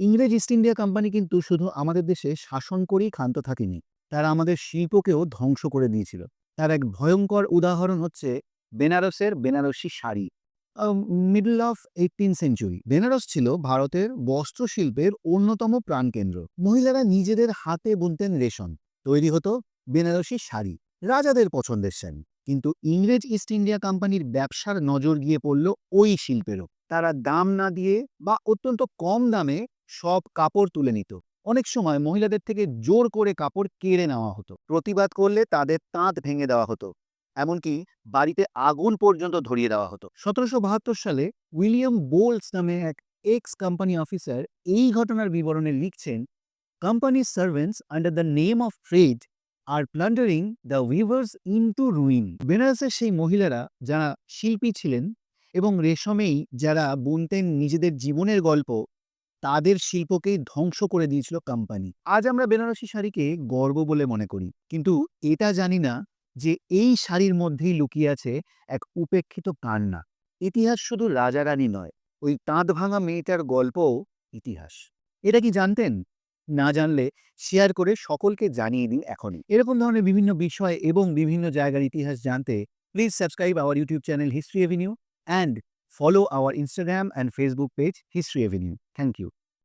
ইংরেজ east India company কিন্তু শুধু আমাদের দেশে শাসন করেই ক্ষান্ত থাকেনি। তারা আমাদের শিল্পকেও ধ্বংস করে দিয়েছিল। তার এক ভয়ঙ্কর উদাহরণ হচ্ছে বেনারসের Banarasi sari. Middle of eighteen century Benaras ছিল ভারতের বস্ত্রশিল্পের অন্যতম প্রাণকেন্দ্র। মহিলারা নিজেদের হাতে বুনতেন রেশন তৈরি হতো বেনারসি শাড়ি। রাজাদের পছন্দের শাড়ি। কিন্তু ইংরেজ ইস্ট ইন্ডিয়া কোম্পানির ব্যবসার নজর গিয়ে পড়ল ওই শিল্পেরও। তারা দাম না দিয়ে বা অত্যন্ত কম দামে সব কাপড় তুলে নিত। অনেক সময় মহিলাদের থেকে জোর করে কাপড় কেড়ে নেওয়া হতো। প্রতিবাদ করলে তাদের তাঁত ভেঙে দেওয়া হতো, এমনকি বাড়িতে আগুন পর্যন্ত ধরিয়ে দেওয়া হতো। সতেরোশো বাহাত্তর সালে উইলিয়াম বোলস নামে এক এক্স কোম্পানি অফিসার এই ঘটনার বিবরণে লিখছেন company servants under the name of trade R plundering the weavers into ruin বেনারসের সেই মহিলারা যারা শিল্পী ছিলেন এবং রেশমেই যারা বুনতেন নিজেদের জীবনের গল্প তাদের শিল্পকেই ধ্বংস করে দিয়েছিল কোম্পানি আজ আমরা বেনারসি শাড়িকে গর্ব বলে মনে করি। কিন্তু এটা জানি না যে এই শাড়ির মধ্যেই লুকিয়ে আছে এক উপেক্ষিত কান্না। ইতিহাস শুধু রাজা রানী নয়, ওই তাঁত ভাঙা মেয়েটার গল্পও ইতিহাস। এটা কি জানতেন? না জানলে শেয়ার করে সকলকে জানিয়ে দিন এখনই। এরকম ধরনের বিভিন্ন বিষয় এবং বিভিন্ন জায়গার ইতিহাস জানতে please subscribe our YouTube channel history avenue and follow our Instagram and Facebook page history avenue thank you.